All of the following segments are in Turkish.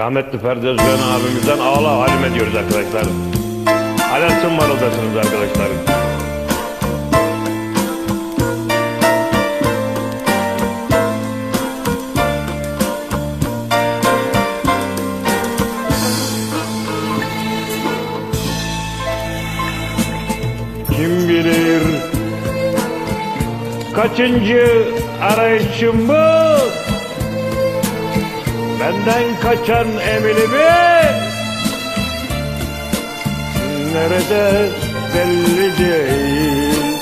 Rahmetli Ferdi Özcan abimizden ağla halime diyoruz arkadaşlar. Alersin var odasınız arkadaşlar. Kim bilir kaçıncı arayışım bu Benden kaçan Emil'imi Nerede belli değil.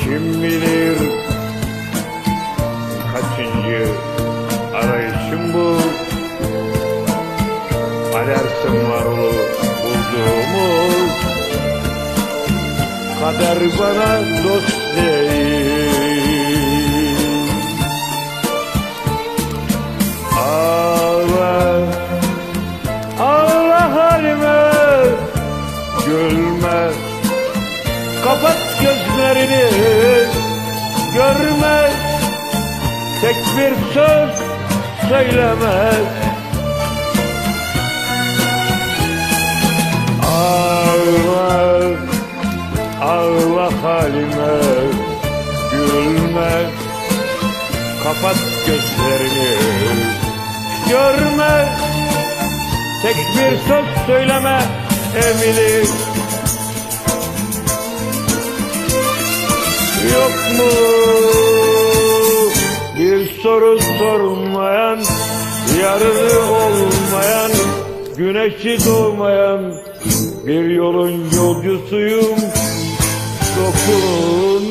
Kim bilir kaçıncı arayışım bu? Alersin varlı bulduğumuz Kader bana dost değil gözlerini Görme Tek bir söz söyleme Ağla Ağla halime Gülme Kapat gözlerini Görme Tek bir söz söyleme Emili Yok mu Bir soru sormayan Yarını olmayan Güneşi doğmayan Bir yolun yolcusuyum. Dokunma.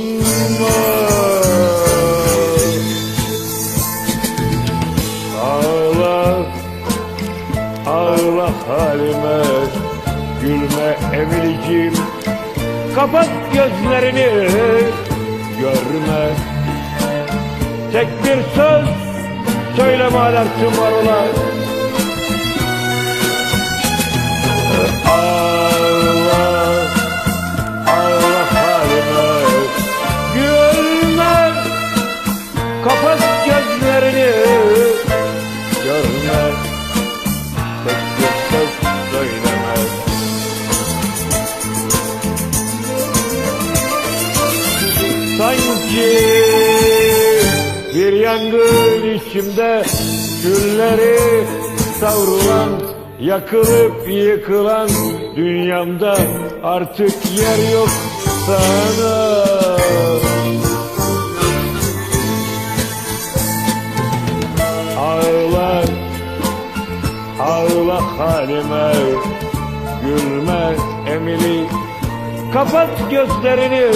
Ağla Ağla halime Gülme Emilicim Kapat gözlerini Görme. Tek bir söz Söyleme alertim var ola yangın içimde Külleri savrulan Yakılıp yıkılan Dünyamda artık yer yok sana. Ağla Ağla halime Gülme Emili Kapat gözlerini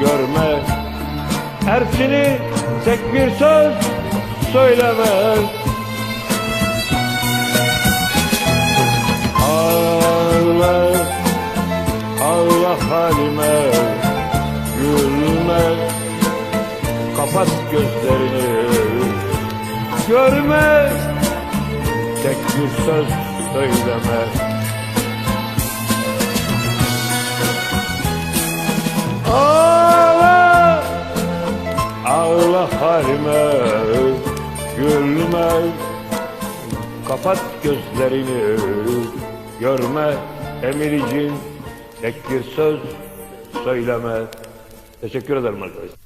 Görme Erçini tek bir söz söyleme Ağla Ağla halime Gülme. Kapat gözlerini. Görme Tek bir söz söyleme. Ağla Ağla halime Gülme. Kapat gözlerini Görme. Emiricin Tek bir söz söyleme. Teşekkür ederim arkadaşlar.